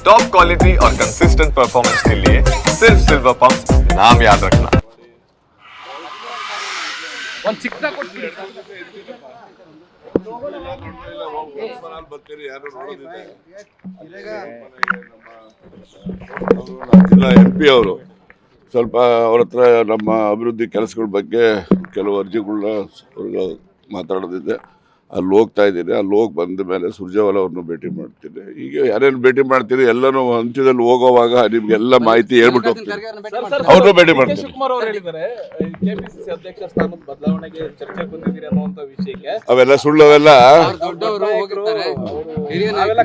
Top quality और consistent performance के लिए सिर्फ सिल्वर पंप नाम याद रखना ಒಂದ್ ಚಿಕ್ಕದಾಗ ಕೊಟ್ಬಿಡಿ ಬರ್ತೀರಿ ಯಾರು ನೋಡೋದಿದೆ ಜಿಲ್ಲಾ ಎಂ ಪಿ ಅವರು ಸ್ವಲ್ಪ ಅವ್ರ ಹತ್ರ ನಮ್ಮ ಅಭಿವೃದ್ಧಿ ಕೆಲಸಗಳ ಬಗ್ಗೆ ಕೆಲವು ಅರ್ಜಿಗಳನ್ನ ಅವ್ರಿಗೆ ಮಾತಾಡೋದಿದೆ ಅಲ್ಲಿ ಹೋಗ್ತಾ ಇದ್ದೀನಿ. ಅಲ್ಲಿ ಹೋಗಿ ಬಂದ ಮೇಲೆ ಸುರ್ಜೇವಾಲ ಅವ್ರನ್ನ ಭೇಟಿ ಮಾಡ್ತೀನಿ. ಈಗ ಯಾರೇನು ಭೇಟಿ ಮಾಡ್ತೀರಿ ಎಲ್ಲನೂ ಅಂತ್ಯದಲ್ಲಿ ಹೋಗೋವಾಗ ನಿಮ್ಗೆಲ್ಲ ಮಾಹಿತಿ ಹೇಳ್ಬಿಟ್ಟು ಹೋಗ್ತೀನಿ. ಅವ್ರನ್ನೂ ಭೇಟಿ ಮಾಡ್ತೀನಿ. ಶಿವಕುಮಾರ್ ಅವರು ಹೇಳಿದ್ದಾರೆ ಕೆಪಿಸಿಸಿ ಅಧ್ಯಕ್ಷ ಸ್ಥಾನದ ಬದಲಾವಣೆಗೆ ಚರ್ಚೆ ಬಂದಿದ್ದೀರಿ ಅನ್ನುವಂತ ವಿಷಯಕ್ಕೆ. ಅವೆಲ್ಲ ಸುಳ್ಳು ಅವೆಲ್ಲ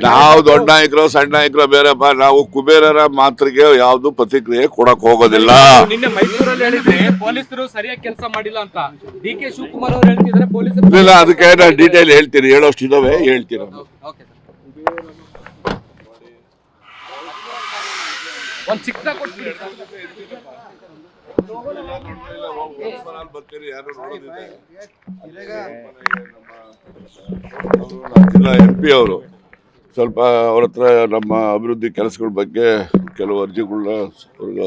ನಾವು ದೊಡ್ಡ ನಾಯಕರು ಸಣ್ಣ ನಾಯಕರು ಬೇರೆಪ್ಪ ನಾವು ಕುಬೇರರ ಮಾತ್ರಿಗೆ ಯಾವ್ದು ಪ್ರತಿಕ್ರಿಯೆ ಕೊಡಕ್ ಹೋಗೋದಿಲ್ಲ. ನಿನ್ನೆ ಮೈಸೂರಲ್ಲಿ ಹೇಳಿದ್ರೆ ಪೊಲೀಸರು ಸರಿಯಾಗಿ ಕೆಲಸ ಮಾಡಿಲ್ಲ ಅಂತ. ಡಿ ಕೆ ಶಿವಕುಮಾರ್ ಅವರು ಹೇಳ್ತಿದ್ರೆ ಪೊಲೀಸರು ಇಲ್ಲ ಅದಕ್ಕೆ ನಾನು ಡೀಟೇಲ್ ಹೇಳ್ತೀನಿ ಹೇಳೋಷ್ಟು ಇದಾವೆ ಹೇಳ್ತೀನಿ. ನಾನು. ಓಕೆ ಒಂದ್ ಚಿಕ್ಕ ಕೊಟ್ಬಿಡಿ ಜಿಲ್ಲಾ ಎಂ ಪಿ ಅವರು. ಸ್ವಲ್ಪ ಅವ್ರ ಹತ್ರ ನಮ್ಮ ಅಭಿವೃದ್ಧಿ ಕೆಲಸಗಳ ಬಗ್ಗೆ ಕೆಲವು ಅರ್ಜಿಗಳನ್ನ ಅವ್ರಿಗೆ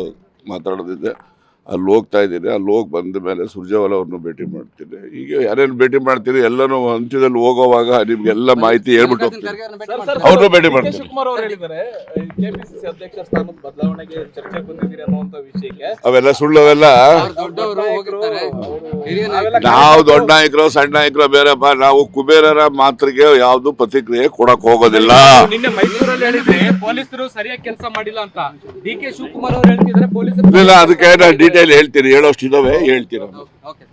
ಮಾತಾಡೋದಿದೆ. ಅಲ್ಲಿ ಹೋಗ್ತಾ ಇದ್ದೀನಿ. ಅಲ್ಲಿ ಹೋಗಿ ಬಂದ ಮೇಲೆ ಸುರ್ಜೇವಾಲ ಅವ್ರನ್ನ ಭೇಟಿ ಮಾಡ್ತೀನಿ. ಈಗ ಯಾರೇನು ಭೇಟಿ ಮಾಡ್ತೀನಿ ಎಲ್ಲರೂ ಅಂತ್ಯದಲ್ಲಿ ಹೋಗೋವಾಗ ನಿಮ್ಗೆಲ್ಲ ಮಾಹಿತಿ ಹೇಳ್ಬಿಟ್ಟು ಹೋಗ್ತೀನಿ. ಅವ್ರನ್ನ ಭೇಟಿ ಮಾಡ್ತೀನಿ. ಅವರು ಹೇಳಿದ್ದಾರೆ ಕೆಪಿಸಿಸಿ ಅಧ್ಯಕ್ಷ ಸ್ಥಾನದ ಬದಲಾವಣೆಗೆ ಚರ್ಚೆ ಬಂದಿದ್ದೀರಿ ಅನ್ನುವಂತ ವಿಷಯಕ್ಕೆ. ಅವೆಲ್ಲ ಸುಳ್ಳು ಅವೆಲ್ಲ ನಾವು ದೊಡ್ಡ ನಾಯಕರು ಸಣ್ಣ ನಾಯಕರು ಬೇರೆಪ್ಪ ನಾವು ಕುಬೇರರ ಮಾತ್ರಿಗೆ ಯಾವ್ದು ಪ್ರತಿಕ್ರಿಯೆ ಕೊಡಕ್ ಹೋಗೋದಿಲ್ಲ. ನಿನ್ನೆ ಮೈಸೂರಲ್ಲಿ ಹೇಳಿದ್ರೆ ಪೊಲೀಸರು ಸರಿಯಾಗಿ ಕೆಲಸ ಮಾಡಿಲ್ಲ ಅಂತ. ಡಿ ಕೆ ಶಿವಕುಮಾರ್ ಅವರು ಹೇಳ್ತಿದ್ರೆ ಪೊಲೀಸರು ಇಲ್ಲ ಅದಕ್ಕೆ ನಾನು ಡೀಟೇಲ್ ಹೇಳ್ತೀನಿ ಹೇಳೋಷ್ಟು ಇದಾವೆ ಹೇಳ್ತೀನಿ. ಓಕೆ.